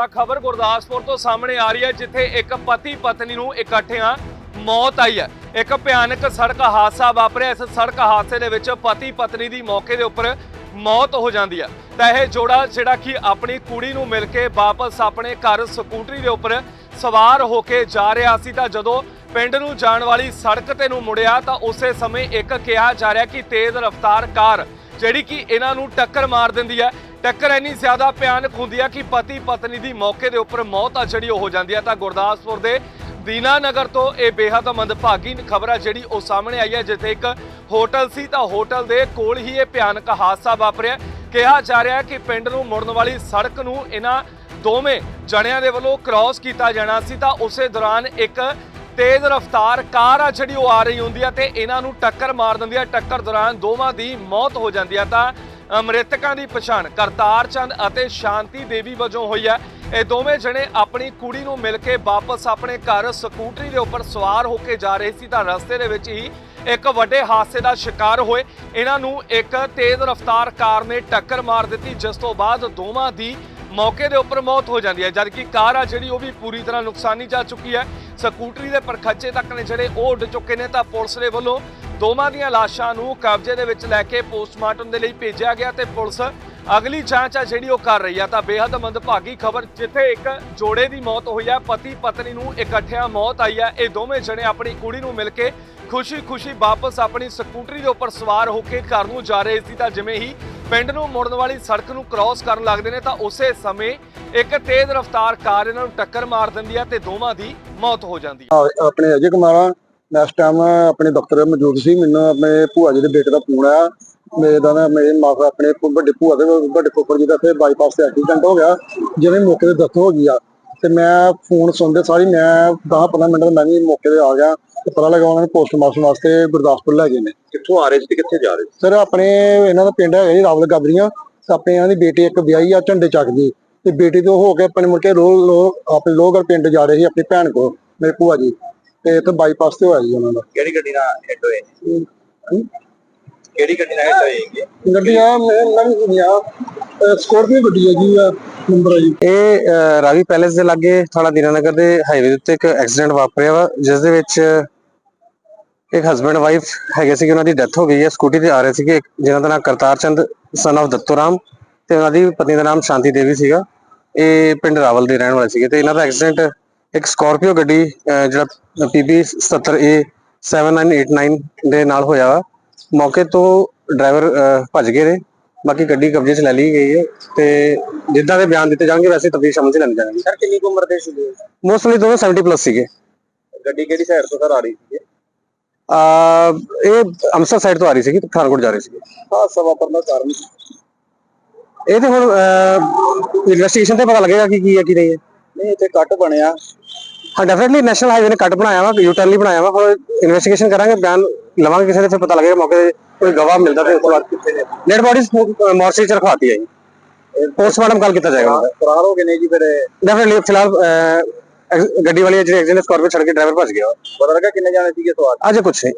ਤਾਂ ਖਬਰ ਗੁਰਦਾਸਪੁਰ ਤੋਂ ਸਾਹਮਣੇ ਆ ਰਹੀ ਹੈ, ਜਿੱਥੇ ਇੱਕ ਪਤੀ ਪਤਨੀ ਨੂੰ ਇਕੱਠਿਆਂ ਮੌਤ ਆਈ ਹੈ। ਇੱਕ ਭਿਆਨਕ ਸੜਕ ਹਾਦਸਾ ਵਾਪਰਿਆ। ਇਸ ਸੜਕ ਹਾਦਸੇ ਦੇ ਵਿੱਚ ਪਤੀ ਪਤਨੀ ਦੀ ਮੌਕੇ ਦੇ ਉੱਪਰ ਮੌਤ ਹੋ ਜਾਂਦੀ ਹੈ। ਤਾਂ ਇਹ ਜੋੜਾ ਜਿਹੜਾ ਕਿ ਆਪਣੀ ਕੁੜੀ ਨੂੰ ਮਿਲ ਕੇ ਵਾਪਸ ਆਪਣੇ ਘਰ ਸਕੂਟਰੀ ਦੇ ਉੱਪਰ ਸਵਾਰ ਹੋ ਕੇ ਜਾ ਰਿਹਾ ਸੀ। ਤਾਂ ਜਦੋਂ ਪਿੰਡ ਨੂੰ ਜਾਣ ਵਾਲੀ ਸੜਕ ਤੇ ਨੂੰ ਮੁੜਿਆ, ਤਾਂ ਉਸੇ ਸਮੇਂ ਇੱਕ ਕਿਹਾ ਜਾ ਰਿਹਾ ਕਿ ਤੇਜ਼ ਰਫ਼ਤਾਰ ਕਾਰ ਜਿਹੜੀ ਕਿ ਇਹਨਾਂ ਨੂੰ ਟੱਕਰ ਮਾਰ ਦਿੰਦੀ ਹੈ। ਟੱਕਰ ਇੰਨੀ ਜ਼ਿਆਦਾ ਭਿਆਨਕ ਹੁੰਦੀ ਹੈ ਕਿ ਪਤੀ ਪਤਨੀ ਦੀ ਮੌਕੇ ਦੇ ਉੱਪਰ ਮੌਤ ਆ ਜਿਹੜੀ ਉਹ ਹੋ ਜਾਂਦੀ ਹੈ ਤਾਂ ਗੁਰਦਾਸਪੁਰ ਦੇ ਦੀਨਾਨਗਰ ਤੋਂ ਇਹ ਬੇਹੱਦ ਮੰਦਭਾਗੀ ਖਬਰ ਆ ਜਿਹੜੀ ਉਹ ਸਾਹਮਣੇ ਆਈ ਹੈ ਜਿੱਥੇ ਇੱਕ ਹੋਟਲ ਸੀ। ਤਾਂ ਹੋਟਲ ਦੇ ਕੋਲ ਹੀ ਇਹ ਭਿਆਨਕ ਹਾਦਸਾ ਵਾਪਰਿਆ। ਕਿਹਾ ਜਾ ਰਿਹਾ ਕਿ ਪਿੰਡ ਨੂੰ ਮੁੜਨ ਵਾਲੀ ਸੜਕ ਨੂੰ ਇਹਨਾਂ ਦੋਵੇਂ ਜਣਿਆਂ ਦੇ ਵੱਲੋਂ ਕ੍ਰਾਸ ਕੀਤਾ ਜਾਣਾ ਸੀ। ਤਾਂ ਉਸੇ ਦੌਰਾਨ ਇੱਕ ਤੇਜ਼ ਰਫ਼ਤਾਰ ਕਾਰ ਆ ਜਿਹੜੀ ਉਹ ਆ ਰਹੀ ਹੁੰਦੀ ਆ ਤੇ ਇਹਨਾਂ ਨੂੰ ਟੱਕਰ ਮਾਰ ਦਿੰਦੀ ਆ। ਟੱਕਰ ਦੌਰਾਨ ਦੋਵਾਂ ਦੀ ਮੌਤ ਹੋ ਜਾਂਦੀ ਆ। ਤਾਂ ਮ੍ਰਿਤਕਾਂ ਦੀ ਪਛਾਣ ਕਰਤਾਰ ਚੰਦ ਅਤੇ ਸ਼ਾਂਤੀ ਦੇਵੀ ਵਜੋਂ ਹੋਈ ਹੈ। ਇਹ ਦੋਵੇਂ ਜਣੇ ਆਪਣੀ ਕੁੜੀ ਨੂੰ ਮਿਲ ਕੇ ਵਾਪਸ ਆਪਣੇ ਘਰ ਸਕੂਟਰੀ ਦੇ ਉੱਪਰ ਸਵਾਰ ਹੋ ਕੇ ਜਾ ਰਹੇ ਸੀ ਤਾਂ ਰਸਤੇ ਦੇ ਵਿੱਚ ਹੀ ਇੱਕ ਵੱਡੇ ਹਾਦਸੇ ਦਾ ਸ਼ਿਕਾਰ ਹੋਏ। ਇਹਨਾਂ ਨੂੰ ਇੱਕ ਤੇਜ਼ ਰਫ਼ਤਾਰ ਕਾਰ ਨੇ ਟੱਕਰ ਮਾਰ ਦਿੱਤੀ, ਜਿਸ ਤੋਂ ਬਾਅਦ ਦੋਵਾਂ ਦੀ ਮੌਕੇ ਦੇ ਉੱਪਰ ਮੌਤ ਹੋ ਜਾਂਦੀ ਹੈ। ਜਦਕਿ ਕਾਰ ਆ ਜਿਹੜੀ, ਉਹ ਵੀ ਪੂਰੀ ਤਰ੍ਹਾਂ ਨੁਕਸਾਨੀ ਜਾ ਚੁੱਕੀ ਹੈ। ਸਕੂਟਰੀ ਦੇ ਪਰਖੱਚੇ ਤੱਕ ਨੇ ਜਿਹੜੇ ਉਹ ਉੱਡ ਚੁੱਕੇ ਨੇ ਤਾਂ ਪੁਲਿਸ ਦੇ ਵੱਲੋਂ ਦੋਵਾਂ ਦੀਆਂ ਲਾਸ਼ਾਂ ਨੂੰ ਕਬਜ਼ੇ ਦੇ ਵਿੱਚ ਲੈ ਕੇ ਪੋਸਟਮਾਰਟਮ ਦੇ ਲਈ ਭੇਜਿਆ ਗਿਆ ਤੇ ਪੁਲਿਸ ਅਗਲੀ ਜਾਂਚ ਆ ਜਿਹੜੀ ਉਹ ਕਰ ਰਹੀ ਆ ਤਾਂ ਬੇहद ਮੰਦਭਾਗੀ ਖਬਰ ਜਿੱਥੇ ਇੱਕ ਜੋੜੇ ਦੀ ਮੌਤ ਹੋਈ ਆ, ਪਤੀ ਪਤਨੀ ਨੂੰ ਇਕੱਠਿਆਂ ਮੌਤ ਆਈ ਆ। ਇਹ ਦੋਵੇਂ ਜਣੇ ਆਪਣੀ ਕੁੜੀ ਨੂੰ ਮਿਲ ਕੇ ਖੁਸ਼ੀ-ਖੁਸ਼ੀ ਵਾਪਸ ਆਪਣੀ ਸਕੂਟਰੀ ਦੇ ਉੱਪਰ ਸਵਾਰ ਹੋ ਕੇ ਘਰ ਨੂੰ ਜਾ ਰਹੇ ਸੀ। ਤਾਂ ਜਿਵੇਂ ਹੀ ਪਿੰਡ ਨੂੰ ਮੁੜਨ ਵਾਲੀ ਸੜਕ ਨੂੰ ਕ੍ਰਾਸ ਕਰਨ ਲੱਗਦੇ ਨੇ ਤਾਂ ਉਸੇ ਸਮੇਂ ਇੱਕ ਤੇਜ਼ ਰਫ਼ਤਾਰ ਕਾਰ ਇਹਨਾਂ ਨੂੰ ਟੱਕਰ ਮਾਰ ਦਿੰਦੀ ਆ ਤੇ ਦੋਵਾਂ ਦੀ ਮੌਤ ਹੋ ਜਾਂਦੀ ਆ- ਆਪਣੇ ਅਜੇ ਕੁਮਾਰਾ ਇਸ ਟਾਈਮ ਆਪਣੇ ਦਫ਼ਤਰ ਮੌਜੂਦ ਸੀ ਮੈਨੂੰ ਆਪਣੇ ਭੂਆ ਜੀ ਦੇ ਬੇਟੇ ਦਾ ਫੋਨ ਆਇਆ। ਮੇਰੇ ਦਾ ਨਾ ਮੇਰੇ ਮਾਪੇ ਆਪਣੇ ਵੱਡੇ ਭੂਆ ਦੇ ਵੱਡੇ ਫੁੱਫੜ ਜੀ ਦਾ ਤੇ ਬਾਈਪਾਸ ਤੇ ਐਕਸੀਡੈਂਟ ਹੋ ਗਿਆ ਜਿਵੇਂ ਮੌਕੇ ਤੇ ਦੱਸ ਹੋ ਗਈ ਆ। ਤੇ ਮੈਂ ਫੋਨ ਸੁਣਦੇ ਸਾਰੀ ਮੈਂ 10 15 ਮਿੰਟ ਮੈਂ ਵੀ ਮੌਕੇ ਤੇ ਆ ਗਿਆ ਤੇ ਪਤਾ ਲੱਗਾ ਉਹਨਾਂ ਨੇ ਪੋਸਟਮਾਰਟਮ ਵਾਸਤੇ ਗੁਰਦਾਸਪੁਰ ਲੈ ਗਏ ਨੇ। ਕਿੱਥੋਂ ਆ ਰਹੇ ਸੀ ਤੇ ਕਿੱਥੇ ਜਾ ਰਹੇ ਸੀ? ਸਰ ਆਪਣੇ ਇਹਨਾਂ ਦਾ ਪਿੰਡ ਹੈਗਾ ਜੀ ਰਾਵਲ ਗਾਬਰੀਆਂ। ਆਪਣੇ ਇਹਨਾਂ ਦੀ ਬੇਟੀ ਇੱਕ ਵਿਆਹੀ ਆ ਝੰਡੇ ਚੱਕ ਦੀ ਤੇ ਬੇਟੀ ਤੋਂ ਹੋ ਕੇ ਆਪਣੇ ਮੁੜ ਕੇ ਰੋ ਲੋ ਆਪਣੇ ਲੋਗਰ ਪਿੰਡ ਜਾ ਰਹੇ ਸੀ ਆਪਣੀ ਭੈਣ ਕੋਲ ਮੇਰੇ ਭੂਆ ਜੀ। ਤੇ ਇੱਥੇ ਬਾਈਪਾਸ ਤੇ ਹੋਇਆ ਜੀ ਉਹਨਾਂ ਦਾ। ਕਿਹੜੀ ਗੱਡੀ ਨਾਲ ਹਿੱਟ ਹੋਏ? ਕਿਹੜੀ ਗੱਡੀ ਨਾਲ ਹਿੱਟ ਹੋਏਗੀ ਗੱਡੀ ਆ ਮੈਂ ਨਵੀਂ ਸੁਣਿਆ। ਸਕੋਰਪੀਓ ਗੱਡੀ ਹੈ ਜੀ ਆ ਨੰਬਰ ਹੈ ਜੀ। ਇਹ ਰਾਵੀ ਪੈਲੇਸ ਦੇ ਲਾਗੇ ਥਾਣਾ ਦੀਨਾਨਗਰ ਦੇ ਹਾਈਵੇ ਦੇ ਉੱਤੇ ਇੱਕ ਐਕਸੀਡੈਂਟ ਵਾਪਰਿਆ ਵਾ ਜਿਸ ਦੇ ਵਿੱਚ ਇੱਕ ਹਸਬੰਡ ਵਾਈਫ ਹੈਗੇ ਸੀ ਉਹਨਾਂ ਦੀ ਡੈਥ ਹੋ ਗਈ ਹੈ। ਸਕੂਟੀ ਤੇ ਆ ਰਹੇ ਸੀਗੇ ਇੱਕ ਜਿਨ੍ਹਾਂ ਦਾ ਨਾਮ ਕਰਤਾਰ ਚੰਦ ਸਨ of ਦੱਤੋਰਾਮ ਤੇ ਉਹਨਾਂ ਦੀ ਪਤਨੀ ਦਾ ਨਾਮ ਸ਼ਾਂਤੀ ਦੇਵੀ ਸੀਗਾ। ਇਹ ਪਿੰਡ ਰਾਵਲ ਦੇ ਰਹਿਣ ਵਾਲੇ ਸੀਗੇ ਤੇ ਇਹਨਾਂ ਦਾ ਐਕਸੀਡੈਂਟ ਇੱਕ ਸਕਾਰਪੀਓ ਗੱਡੀ ਅਹ, ਜਿਹੜਾ PB 77A 7989 ਦੇ ਨਾਲ ਹੋਇਆ ਵਾ। ਮੌਕੇ ਤੋਂ ਡਰਾਈਵਰ ਭੱਜ ਗਏ ਨੇ। ਬਾਕੀ ਗੱਡੀ ਕਬਜ਼ੇ 'ਚ ਲੈ ਲਈ ਗਈ ਹੈ ਤੇ ਜਿੱਦਾਂ ਦੇ ਬਿਆਨ ਦਿੱਤੇ ਜਾਣਗੇ ਵੈਸੇ ਅਮਲ 'ਚ ਲੈਣੀ ਜਾਣਗੇ। ਸਰ ਕਿੰਨੀ ਕੁ ਉਮਰ ਦੇ ਸੀਗੇ? ਮੋਸਟਲੀ ਦੋਨੋਂ 70 ਪਲੱਸ ਸੀਗੇ। ਗੱਡੀ ਕਿਹੜੀ ਸਾਈਡ ਤੋਂ ਸਰ ਆ ਰਹੀ ਸੀ ਆ ਇਹ ਅੰਮ੍ਰਿਤਸਰ ਸਾਈਡ ਤੋਂ ਆ ਰਹੀ ਸੀਗੀ ਤੇ ਪਠਾਨਕੋਟ ਜਾ ਰਹੀ ਸੀਗੀ। ਹਾਦਸਾ ਵਾਪਰਨ ਦਾ ਕਾਰਨ ਇਹ ਤੇ ਹੁਣ ਇਨਵੈਸਟੀਗੇਸ਼ਨ ਤੇ ਪਤਾ ਲੱਗੇਗਾ ਕਿ ਕੀ ਹੈ ਕੀ ਨਹੀਂ ਹੈ। ਨਹੀਂ ਇੱਥੇ ਕੱਟ ਬਣਿਆ। ਹਾਂ ਡੈਫੀਨਿਟਲੀ ਨੈਸ਼ਨਲ ਹਾਈਵੇ ਨੇ ਕੱਟ ਬਣਾਇਆ ਵਾ ਯੂ ਟਰਨ ਲਈ ਬਣਾਇਆ ਵਾ ਹੁਣ ਇਨਵੈਸਟੀਗੇਸ਼ਨ ਕਰਾਂਗੇ ਬਿਆਨ ਲਵਾਂਗੇ ਕਿਸੇ ਦੇ ਫਿਰ ਪਤਾ ਲੱਗੇਗਾ ਮੌਕੇ ਤੇ ਕੋਈ ਗਵਾਹ ਮਿਲਦਾ ਤੇ ਉਸ ਤੋਂ ਬਾਅਦ ਕਿੱਥੇ ਨੇ ਡੈਡ ਬੋਡੀਜ਼ ਮੋਰਚਰੀ ਚ ਰਖਵਾਤੀ ਹੈ ਜੀ ਪੋਸਟਮਾਰਟਮ ਕੱਲ ਕੀਤਾ ਜਾਏਗਾ ਫਰਾਰ ਹੋ ਗਏ ਨੇ ਜੀ ਫਿਰ ਡੈਫੀਨਿਟਲੀ ਫਿਲਹਾਲ ਅਹ, ਐਕਸ- ਗੱਡੀ ਵਾਲੀ ਜਿਹੜੀ ਐਕਸੀਡੈਂਟ ਸਕਾਰਪੀਓ ਛੱਡ ਕੇ ਡਰਾਈਵਰ ਭੱਜ ਗਿਆ ਪਤਾ ਲੱਗਾ ਕਿੰਨੇ ਜਾਣੇ ਸੀਗੇ ਸਵਾਰ ਅਜੇ ਕੁਛ ਨਹੀਂ